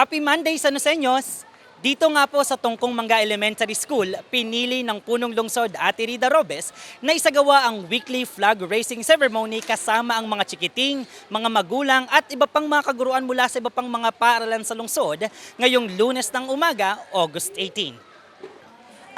Happy Monday sa Nosenyos! Dito nga po sa Tungkong Mangga Elementary School, pinili ng punong lungsod Ate Rida Robes na isagawa ang weekly flag raising ceremony kasama ang mga chikiting, mga magulang at iba pang mga kaguruan mula sa iba pang mga paaralan sa lungsod ngayong lunes ng umaga, August 18.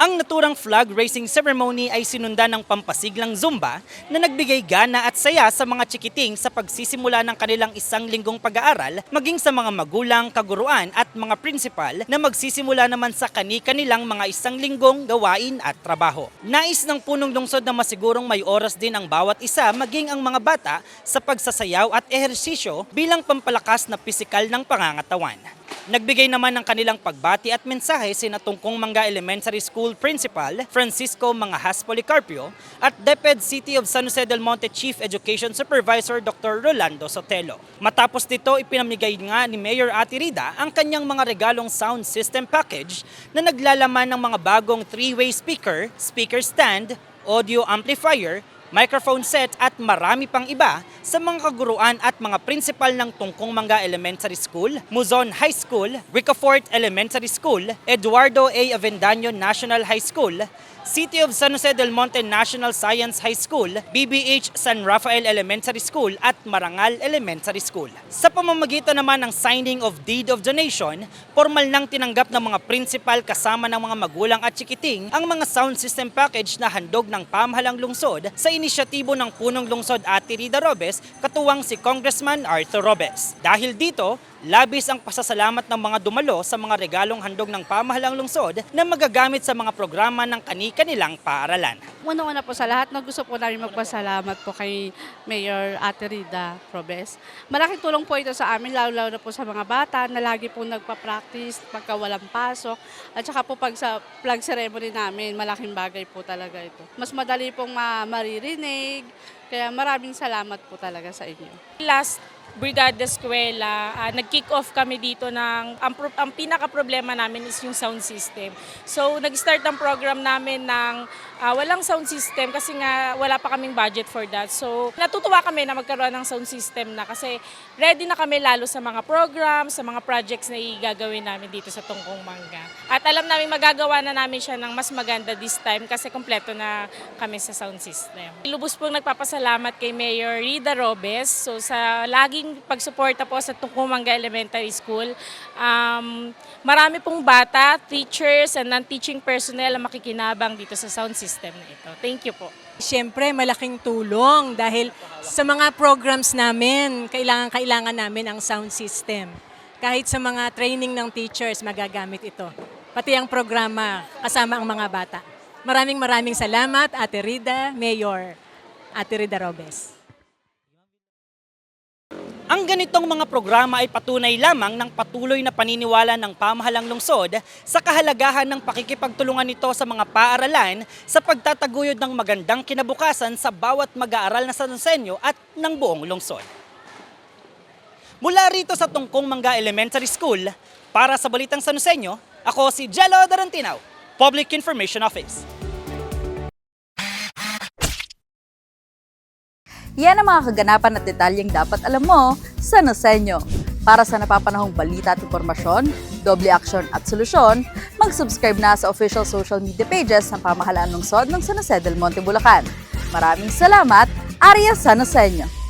Ang naturang flag raising ceremony ay sinundan ng pampasiglang Zumba na nagbigay gana at saya sa mga chikiting sa pagsisimula ng kanilang isang linggong pag-aaral maging sa mga magulang, kaguruan at mga principal na magsisimula naman sa kani-kanilang mga isang linggong gawain at trabaho. Nais ng punong lungsod na masigurong may oras din ang bawat isa maging ang mga bata sa pagsasayaw at ehersisyo bilang pampalakas na pisikal ng pangangatawan. Nagbigay naman ng kanilang pagbati at mensahe sina Tungkong Mangga Elementary School Principal Francisco Mangahas Policarpio at DepEd City of San Jose del Monte Chief Education Supervisor Dr. Rolando Sotelo. Matapos dito, ipinamigay nga ni Mayor Ati Rida ang kanyang mga regalong sound system package na naglalaman ng mga bagong three-way speaker, speaker stand, audio amplifier, microphone set at marami pang iba sa mga kaguruan at mga principal ng Tungkong Mangga Elementary School, Muzon High School, Ricafort Elementary School, Eduardo A. Avendaño National High School, City of San Jose del Monte National Science High School, BBH San Rafael Elementary School at Marangal Elementary School. Sa pamamagitan naman ng signing of deed of donation, formal nang tinanggap ng mga principal kasama ng mga magulang at chikiting ang mga sound system package na handog ng pamahalang lungsod sa inisyatibo ng punong lungsod Ate Rida Robes katuwang si Congressman Arthur Robes. Dahil dito, labis ang pasasalamat ng mga dumalo sa mga regalong handog ng pamahalang lungsod na magagamit sa mga programa ng kani-kanilang paaralan. Una-una po sa lahat, na gusto po namin magpasalamat po kay Mayor Ate Rida Robes. Malaking tulong po ito sa amin, lalo-lalo na po sa mga bata na lagi po nagpa-practice pagka walang pasok. At saka po pag sa flag ceremony namin, malaking bagay po talaga ito. Mas madali pong ma- maririnig, kaya maraming salamat po talaga sa inyo. last Brigada Eskwela, ah, nag-kick off kami dito ng, ang, pro- ang pinaka-problema namin is yung sound system. So, nag-start ang program namin ng ah, walang sound system kasi nga wala pa kaming budget for that. So, natutuwa kami na magkaroon ng sound system na kasi ready na kami lalo sa mga programs, sa mga projects na igagawin namin dito sa Tungkong Mangga. At alam namin magagawa na namin siya ng mas maganda this time kasi kompleto na kami sa sound system. Lubos pong nagpapasalamat kay Mayor Rida Robes so sa laging pagsuporta po sa Tungkumanga Elementary School. Um, marami pong bata, teachers, and non-teaching personnel ang makikinabang dito sa sound system na ito. Thank you po. Siyempre, malaking tulong dahil sa mga programs namin, kailangan-kailangan namin ang sound system. Kahit sa mga training ng teachers, magagamit ito. Pati ang programa, kasama ang mga bata. Maraming maraming salamat, Ate Rida, Mayor Ate Rida Robes. Ang ganitong mga programa ay patunay lamang ng patuloy na paniniwala ng pamahalang lungsod sa kahalagahan ng pakikipagtulungan nito sa mga paaralan sa pagtataguyod ng magandang kinabukasan sa bawat mag-aaral na sansenyo at ng buong lungsod. Mula rito sa Tungkong Mangga Elementary School, para sa Balitang Sanusenyo, ako si Jello Darantinaw, Public Information Office. Yan ang mga kaganapan at detalyeng dapat alam mo sa Nosenyo. Para sa napapanahong balita at impormasyon, doble aksyon at solusyon, mag-subscribe na sa official social media pages ng pamahalaan lungsod ng San Jose del Monte, Bulacan. Maraming salamat, Arya San Nosenyo.